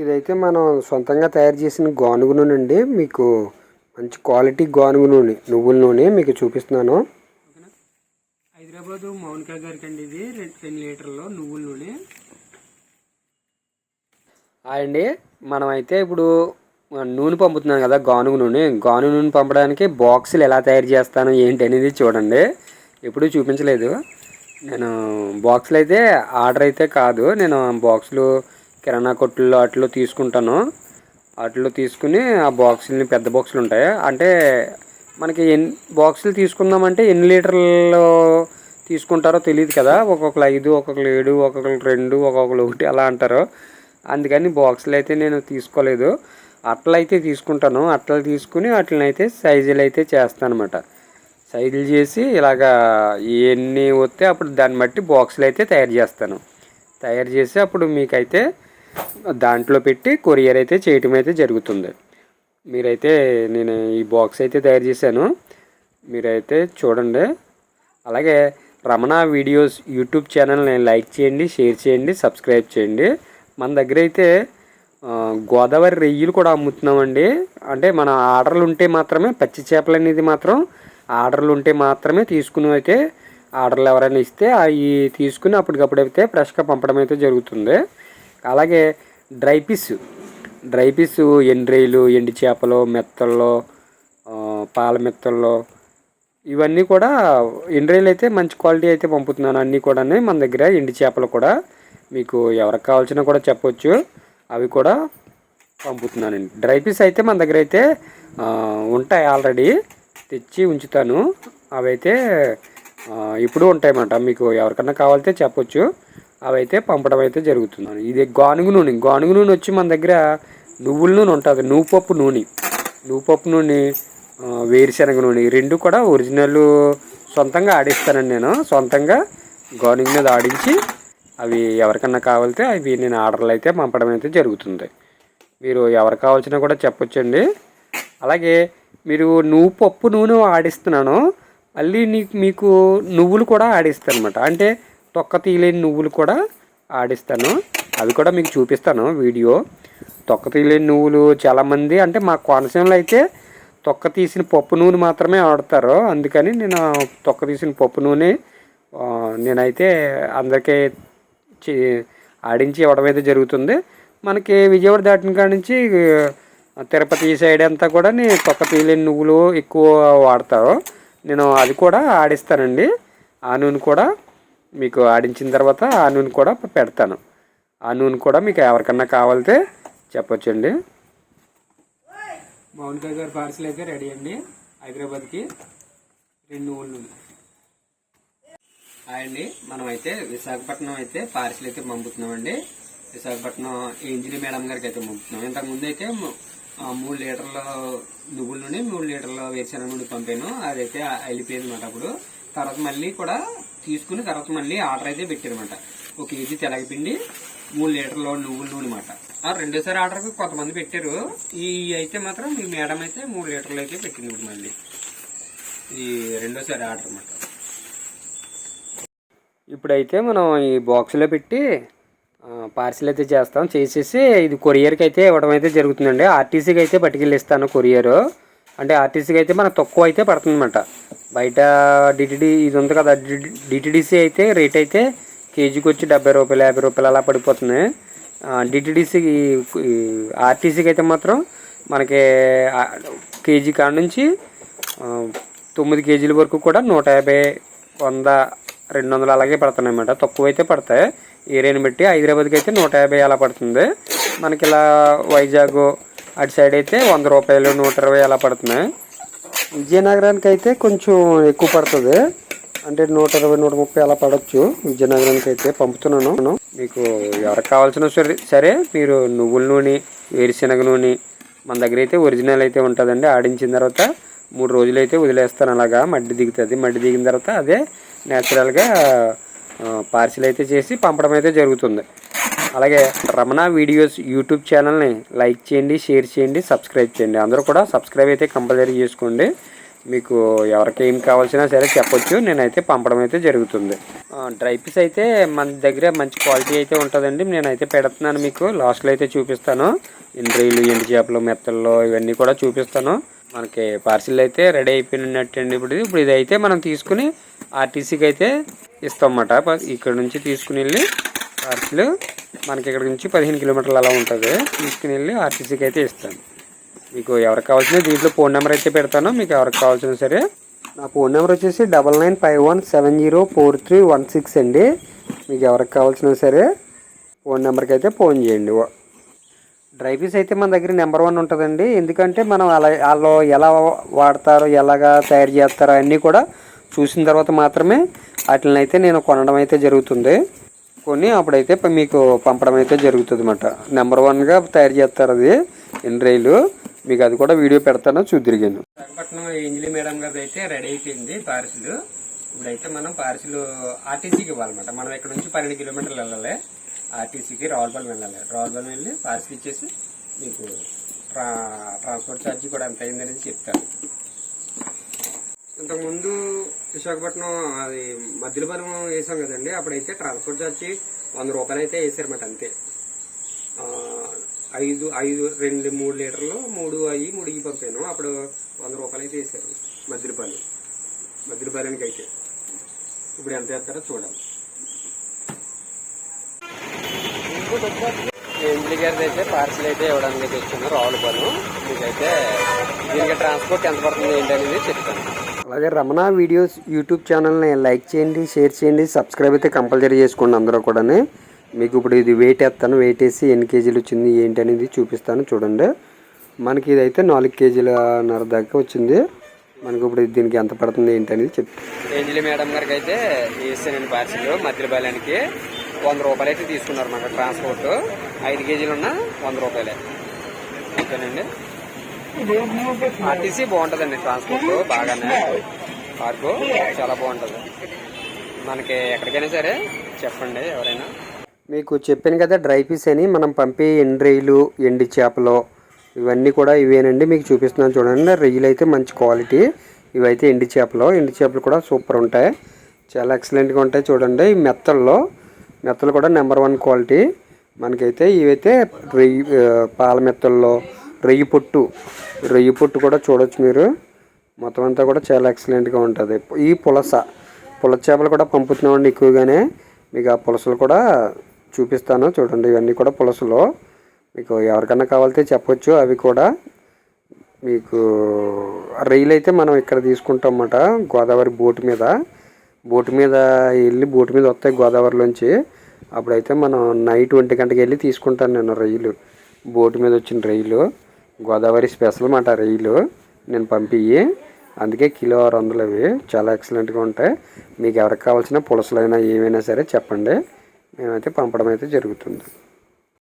ఇదైతే మనం సొంతంగా తయారు చేసిన గానుగ నూనె అండి. మీకు మంచి క్వాలిటీ గానుగ నూనె నువ్వుల నూనె మీకు చూపిస్తున్నాను. హైదరాబాద్ మౌనికా గారికి అండి ఇది. రెండు లీటర్లు నువ్వుల నూనె. అండి. మనం అయితే ఇప్పుడు నూనె పంపుతున్నాం కదా గానుగ నూనె. గానుగ నూనె పంపడానికి బాక్సులు ఎలా తయారు చేస్తాను ఏంటి అనేది చూడండి. ఎప్పుడూ చూపించలేదు. నేను బాక్సులు అయితే ఆర్డర్ అయితే కాదు. నేను బాక్సులు కిరాణా కొట్టుల్లో వాటిలో తీసుకుంటాను. వాటిలో తీసుకుని ఆ బాక్సులని పెద్ద బాక్సులు ఉంటాయి అంటే మనకి ఎన్ని బాక్సులు తీసుకుందామంటే ఎన్ని లీటర్లు తీసుకుంటారో తెలియదు కదా. ఒక్కొక్కరు ఐదు ఒక్కొక్కరు ఏడు ఒక్కొక్కరు రెండు ఒక్కొక్కరు ఒకటి అలా అంటారు. అందుకని బాక్సులు అయితే నేను తీసుకోలేదు. అట్టలు అయితే తీసుకుంటాను. అట్టలు తీసుకుని వాటిని అయితే సైజులు అయితే చేస్తాను అనమాట సైజులు చేసి ఇలాగా ఎన్ని వస్తే అప్పుడు దాన్ని బట్టి బాక్సులు అయితే తయారు చేస్తాను. తయారు చేసి అప్పుడు మీకైతే దాంట్లో పెట్టి కొరియర్ అయితే చేయటం అయితే జరుగుతుంది. మీరైతే నేను ఈ బాక్స్ అయితే తయారు చేశాను. మీరైతే చూడండి. అలాగే రమణ వీడియోస్ యూట్యూబ్ ఛానల్ని లైక్ చేయండి షేర్ చేయండి సబ్స్క్రైబ్ చేయండి. మన దగ్గర అయితే గోదావరి రొయ్యలు కూడా అమ్ముతున్నామండి. అంటే మన ఆర్డర్లు ఉంటే మాత్రమే పచ్చి చేపలు అనేది మాత్రం ఆర్డర్లు ఉంటే మాత్రమే తీసుకుని అయితే ఆర్డర్లు ఎవరైనా ఇస్తే అవి తీసుకుని అప్పటికప్పుడు అయితే ఫ్రెష్గా పంపడం అయితే జరుగుతుంది. అలాగే డ్రై పీస్. డ్రై పీస్ ఎండ్రేలు ఎండి చేపలు మెత్తల్లో పాల మెత్తల్లో ఇవన్నీ కూడా ఎండ్రేలు అయితే మంచి క్వాలిటీ అయితే పంపుతున్నాను. అన్నీ కూడా మన దగ్గర ఎండి చేపలు కూడా మీకు ఎవరికి కావాల్సిన కూడా చెప్పొచ్చు. అవి కూడా పంపుతున్నానండి డ్రై పీస్ అయితే మన దగ్గర అయితే ఉంటాయి ఆల్రెడీ. తెచ్చి ఉంచుతాను. అవైతే ఇప్పుడు ఉంటాయి ఇప్పుడు ఉంటాయన్నమాట. మీకు ఎవరికన్నా కావాలితే చెప్పొచ్చు. అవి అయితే పంపడం అయితే జరుగుతుంది. ఇది గానుగు నూనె. గానుగు నూనె వచ్చి మన దగ్గర నువ్వుల నూనె ఉంటుంది. నువ్వుపప్పు నూనె. నువ్వుపప్పు నూనె వేరుశనగ నూనె. రెండు కూడా ఒరిజినల్ సొంతంగా ఆడిస్తానండి నేను. సొంతంగా గానుగు మీద ఆడించి అవి ఎవరికన్నా కావాలితే అవి నేను ఆర్డర్లు అయితే పంపడం అయితే జరుగుతుంది. మీరు ఎవరు కావాల్సినా కూడా చెప్పొచ్చండి. అలాగే మీరు నువ్వు పప్పు నూనె ఆడిస్తున్నాను. మళ్ళీ నీకు మీకు నువ్వులు కూడా ఆడిస్తాను అనమాట అంటే తొక్క తీయలేని నువ్వులు కూడా ఆడిస్తాను. అవి కూడా మీకు చూపిస్తాను వీడియో. తొక్క తీయలేని నువ్వులు చాలామంది అంటే మా కోనసీమలో అయితే తొక్క తీసిన పప్పు నూనె మాత్రమే ఆడతారు అందుకని నేను తొక్క తీసిన పప్పు నూనె నేనైతే అందరికీ ఆడించి ఇవ్వడం అయితే జరుగుతుంది. మనకి విజయవాడ దాటిన కాడ నుంచి తిరుపతి సైడ్ అంతా కూడా నేను తొక్క తీయలేని నువ్వులు ఎక్కువ వాడతారు. నేను అది కూడా ఆడిస్తానండి. ఆ నూనె కూడా మీకు ఆడించిన తర్వాత ఆ నూనె కూడా పెడతాను. ఆ నూనె కూడా మీకు ఎవరికన్నా కావాలితే చెప్పొచ్చండి. మౌనికా గారి పార్సిల్ అయితే రెడీ అండి. హైదరాబాద్కి రెండు నూనె హాయ్ అండి. మనం అయితే విశాఖపట్నం అయితే పార్సిల్ అయితే పంపుతున్నామండి. విశాఖపట్నం ఇంజనీర్ మేడం గారికి అయితే పంపుతున్నాం. ఇంతకు ముందు అయితే మూడు లీటర్ల నువ్వుల నుండి మూడు లీటర్ల వేరుశనగ నుండి పంపాను. అదైతే వెళ్ళిపోయింది అనమాట అప్పుడు. తర్వాత మళ్ళీ కూడా తీసుకుని తర్వాత మళ్ళీ ఆర్డర్ అయితే పెట్టారనమాట ఒక కేజీ తెలగపిండి మూడు లీటర్ల నువ్వుల నూనె అనమాట ఆ రెండోసారి ఆర్డర్కి కొంతమంది పెట్టారు. ఈ అయితే మాత్రం మీ మేడం అయితే మూడు లీటర్లు అయితే పెట్టింది మళ్ళీ. ఈ రెండోసారి ఆర్డర్ అనమాట ఇప్పుడైతే మనం ఈ బాక్స్లో పెట్టి పార్సిల్ అయితే చేస్తాం. చేసేసి ఇది కొరియర్కి అయితే ఇవ్వడం అయితే జరుగుతుందండి. ఆర్టీసీకి అయితే పట్టుకెళ్ళిస్తాను కొరియరు. అంటే ఆర్టీసీకి అయితే మనకు తక్కువ అయితే పడుతుందన్నమాట. బయట డిటిడి ఇది ఉంది కదా డిటిడిసి అయితే రేట్ అయితే కేజీకి వచ్చి డెబ్బై రూపాయలు యాభై రూపాయలు అలా పడిపోతుంది. డిటిడిసి ఆర్టీసీకి అయితే మాత్రం మనకి కేజీ కాడ నుంచి తొమ్మిది కేజీల వరకు కూడా నూట యాభై వంద రెండు వందలు అలాగే పడుతున్నాయి అన్నమాట తక్కువ అయితే పడతాయి. ఏరియాని బట్టి హైదరాబాద్కి అయితే నూట యాభై అలా పడుతుంది. మనకి ఇలా వైజాగ్ అటు సైడ్ అయితే వంద రూపాయలు నూట ఇరవై అలా పడుతున్నాయి. విజయనగరానికి అయితే కొంచెం ఎక్కువ పడుతుంది. అంటే నూట ఇరవై నూట ముప్పై అలా పడవచ్చు విజయనగరానికి అయితే పంపుతున్నాను. మీకు ఎవరికి కావాల్సిన సరే సరే మీరు నువ్వుల నూనె వేరుశనగ నూనె మన దగ్గర అయితే ఒరిజినల్ అయితే ఉంటుందండి. ఆడించిన తర్వాత మూడు రోజులు అయితే వదిలేస్తాను. అలాగా మడ్డి దిగుతుంది. మడ్డి దిగిన తర్వాత అదే న్యాచురల్గా పార్సిల్ అయితే చేసి పంపడం అయితే జరుగుతుంది. అలాగే రమణ వీడియోస్ యూట్యూబ్ ఛానల్ని లైక్ చేయండి షేర్ చేయండి సబ్స్క్రైబ్ చేయండి. అందరూ కూడా సబ్స్క్రైబ్ అయితే కంపల్సరీ చేసుకోండి. మీకు ఎవరికి ఏం కావాల్సినా సరే చెప్పొచ్చు. నేనైతే పంపడం అయితే జరుగుతుంది. డ్రై పీస్ అయితే మన దగ్గర మంచి క్వాలిటీ అయితే ఉంటుందండి. నేనైతే పెడుతున్నాను మీకు. లాస్ట్లో అయితే చూపిస్తాను. ఇండ్రీలు ఎండు చేపలు మెత్తల్లో ఇవన్నీ కూడా చూపిస్తాను. మనకి పార్సిల్ అయితే రెడీ అయిపోయినట్టండి ఇప్పుడు. ఇది. ఇప్పుడు ఇదైతే మనం తీసుకుని ఆర్టీసీకి అయితే ఇస్తామన్నమాట. అన్నమాట ఇక్కడ నుంచి తీసుకుని వెళ్ళి పార్సిల్ మనకి ఇక్కడ నుంచి పదిహేను కిలోమీటర్లు అలా ఉంటుంది. తీసుకుని వెళ్ళి ఆర్టీసీకి అయితే ఇస్తాను. మీకు ఎవరికి కావాల్సిన దీంట్లో ఫోన్ నెంబర్ అయితే పెడతాను. మీకు ఎవరికి కావాల్సిన సరే నా ఫోన్ నెంబర్ వచ్చేసి double nine five one seven zero four three one six అండి. మీకు ఎవరికి కావాల్సిన సరే ఫోన్ నెంబర్కి అయితే ఫోన్ చేయండి. డ్రై పీస్ అయితే మన దగ్గర నెంబర్ వన్ ఉంటుందండి. ఎందుకంటే మనం అలా వాళ్ళు ఎలా వాడతారో ఎలాగా తయారు చేస్తారో అన్నీ కూడా చూసిన తర్వాత మాత్రమే వాటిని అయితే నేను కొనడం అయితే జరుగుతుంది. కొని అప్పుడైతే మీకు పంపడం అయితే జరుగుతుంది అనమాట నెంబర్ వన్గా తయారు చేస్తారు అది ఎండ్రైలు మీకు అది కూడా వీడియో పెడతాను చూద్దిరిగాను విశాఖపట్నం ఏంజలి మేడం గారి అయితే రెడీ అయిపోయింది పార్సిల్. ఇప్పుడైతే మనం పార్సిల్ ఆర్టీసీకి ఇవ్వాలన్నమాట. మనం ఇక్కడ నుంచి పన్నెండు కిలోమీటర్లు వెళ్ళాలి. ఆర్టీసీకి రావులపాలెం వెళ్ళాలి. రావులపాలెం వెళ్ళి పార్సిల్ ఇచ్చేసి మీకు ట్రాన్స్పోర్ట్ ఛార్జీ కూడా ఎంత అయిందనేది చెప్తాను ఇంతకుముందు విశాఖపట్నం అది మద్దిలపాలెం వేసాం కదండి అప్పుడైతే ట్రాన్స్పోర్ట్ ఛార్జీ వంద రూపాయలు అయితే వేసారన్నమాట అంతే. ఐదు ఐదు రెండు మూడు లీటర్లు మూడు అయ్యి మూడుకి పంపాను. అప్పుడు వంద రూపాయలు అయితే వేసారు మద్దిలపాలెం మద్దిలపాలెంకి అయితే. ఇప్పుడు ఎంత వేస్తారో చూడాలి. ఎంపీ గారిది అయితే పార్సల్ అయితే ఇవ్వడానికి అయితే వచ్చాను రావులపాలెం. మీకైతే దీనికి ట్రాన్స్పోర్ట్ ఎంత పడుతుంది ఏంటి అనేది చెప్తాను. అలాగే రమణ వీడియోస్ యూట్యూబ్ ఛానల్ని లైక్ చేయండి షేర్ చేయండి సబ్స్క్రైబ్ అయితే కంపల్సరీ చేసుకోండి అందరూ కూడా మీకు ఇప్పుడు ఇది వెయిట్ వేస్తాను వెయిట్ వేసి ఎన్ని కేజీలు వచ్చింది ఏంటి అనేది చూపిస్తాను చూడండి. మనకి ఇదైతే నాలుగు కేజీలన్నర దాకా వచ్చింది. మనకి ఇప్పుడు దీనికి ఎంత పడుతుంది ఏంటి అనేది చెప్తాను ఏంజలి మేడం గారికి అయితే వేసానండి పార్సిల్ మధ్యపాలెనికి వంద రూపాయలు అయితే తీసుకున్నారు మన ట్రాన్స్పోర్ట్ ఐదు కేజీలు ఉన్న వంద రూపాయలే. ఓకేనండి? ఆర్టీసీ బాగుంటుందండి ట్రాన్స్పోర్ట్ బాగానే. పార్కు చాలా బాగుంటుంది. మనకి ఎక్కడికైనా సరే చెప్పండి ఎవరైనా. మీకు చెప్పాను కదా డ్రై పీస్ అని మనం పంపే ఎండ్రైలు ఎండి చేపలు ఇవన్నీ కూడా ఇవేనండి మీకు చూపిస్తున్నాను చూడండి. రొయ్యలు అయితే మంచి క్వాలిటీ. ఇవైతే ఎండి చేపలు. ఎండి చేపలు కూడా సూపర్ ఉంటాయి. చాలా ఎక్సలెంట్గా ఉంటాయి చూడండి. ఈ మెత్తల్లో మెత్తలు కూడా నెంబర్ వన్ క్వాలిటీ. మనకైతే ఇవైతే రొయ్యి పాల మెత్తల్లో రెయ్యి పొట్టు. రెయ్యి పొట్టు కూడా చూడొచ్చు మీరు. మొత్తం అంతా కూడా చాలా ఎక్సలెంట్గా ఉంటుంది. ఈ పులస. పులస చేపలు కూడా పంపుతున్నామండి ఎక్కువగానే. మీకు ఆ పులసలు కూడా చూపిస్తాను. చూడండి ఇవన్నీ కూడా పులసలు. మీకు ఎవరికన్నా కావాలితే చెప్పొచ్చు. అవి కూడా మీకు రైలు అయితే మనం ఇక్కడ తీసుకుంటాం అన్నమాట గోదావరి బోటు మీద. బోటు మీద వెళ్ళి బోటు మీద వస్తాయి గోదావరిలోంచి. అప్పుడైతే మనం నైట్ ఒంటి గంటకి వెళ్ళి తీసుకుంటాను నేను రైలు బోటు మీద వచ్చిన రైలు గోదావరి స్పెషల్ మాట రైలు. నేను పంపియ్యి. అందుకే కిలో ఆరు వందలు అవి. చాలా ఎక్సలెంట్గా ఉంటాయి. మీకు ఎవరికి కావాల్సిన పులసలైనా ఏమైనా సరే చెప్పండి. మేమైతే పంపడం అయితే జరుగుతుంది.